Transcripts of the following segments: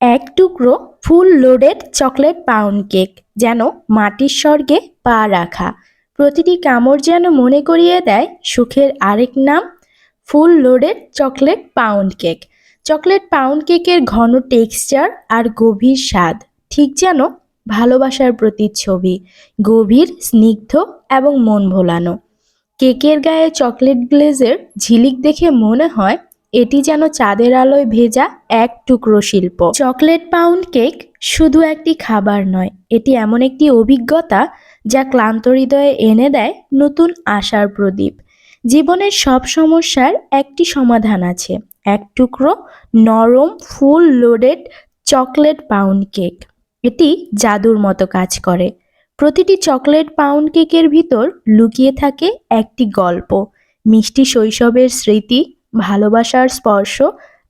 এক টুকরো full loaded chocolate pound cake যেন মাটির স্বর্গে পা রাখা। প্রতিটি কামড় যেন মনে করিয়ে দেয় সুখের আরেক নাম, full loaded chocolate pound cake chocolate pound কেকের ঘন টেক্সচার আর গভীর স্বাদ, ঠিক যেন ভালোবাসার প্রতিচ্ছবি, গভীর, স্নিগ্ধ এবং মন ভোলানো। কেকের গায়ে চকলেট গ্লেজের ঝিলিক দেখে মনে হয় এটি যেন চাঁদের আলোয় ভেজা এক টুকরো শিল্প। চকলেট পাউন্ড কেক শুধু একটি খাবার নয়, এটি এমন একটি অভিজ্ঞতা যা ক্লান্ত হৃদয়ে এনে দেয় নতুন আশার প্রদীপ। জীবনের সব সমস্যার একটি সমাধান আছে, এক টুকরো নরম full loaded chocolate pound cake. এটি জাদুর মতো কাজ করে। প্রতিটি চকলেট পাউন্ড কেকের ভিতর লুকিয়ে থাকে একটি গল্প, মিষ্টি শৈশবের স্মৃতি ভালোবাসার স্পর্শ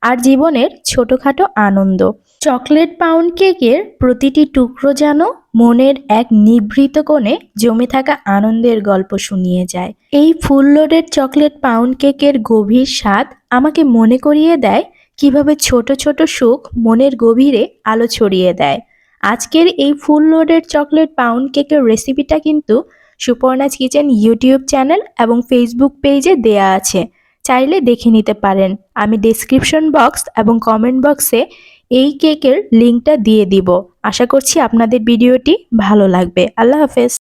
আর জীবনের ছোটখাটো আনন্দ। চকলেট পাউন্ড কেকের প্রতিটি টুকরো যেন মনের এক নিভৃত কোণে জমে থাকা আনন্দের গল্প শুনিয়ে যায়। এই ফুল লোডেড চকলেট পাউন্ড কেকের গভীর স্বাদ আমাকে মনে করিয়ে দেয় কীভাবে ছোট ছোট সুখ মনের গভীরে আলো ছড়িয়ে দেয়। আজকের এই ফুল লোডেড চকলেট পাউন্ড কেকের রেসিপিটা কিন্তু সুপর্ণাজ কিচেন ইউটিউব চ্যানেল এবং ফেসবুক পেজে দেয়া আছে। চাইলে দেখে নিতে পারেন। আমি ডেসক্রিপশন বক্স এবং কমেন্ট বক্সে এই কেকের লিঙ্কটা দিয়ে দিব। আশা করছি আপনাদের ভিডিওটি ভালো লাগবে। আল্লাহ হাফেজ।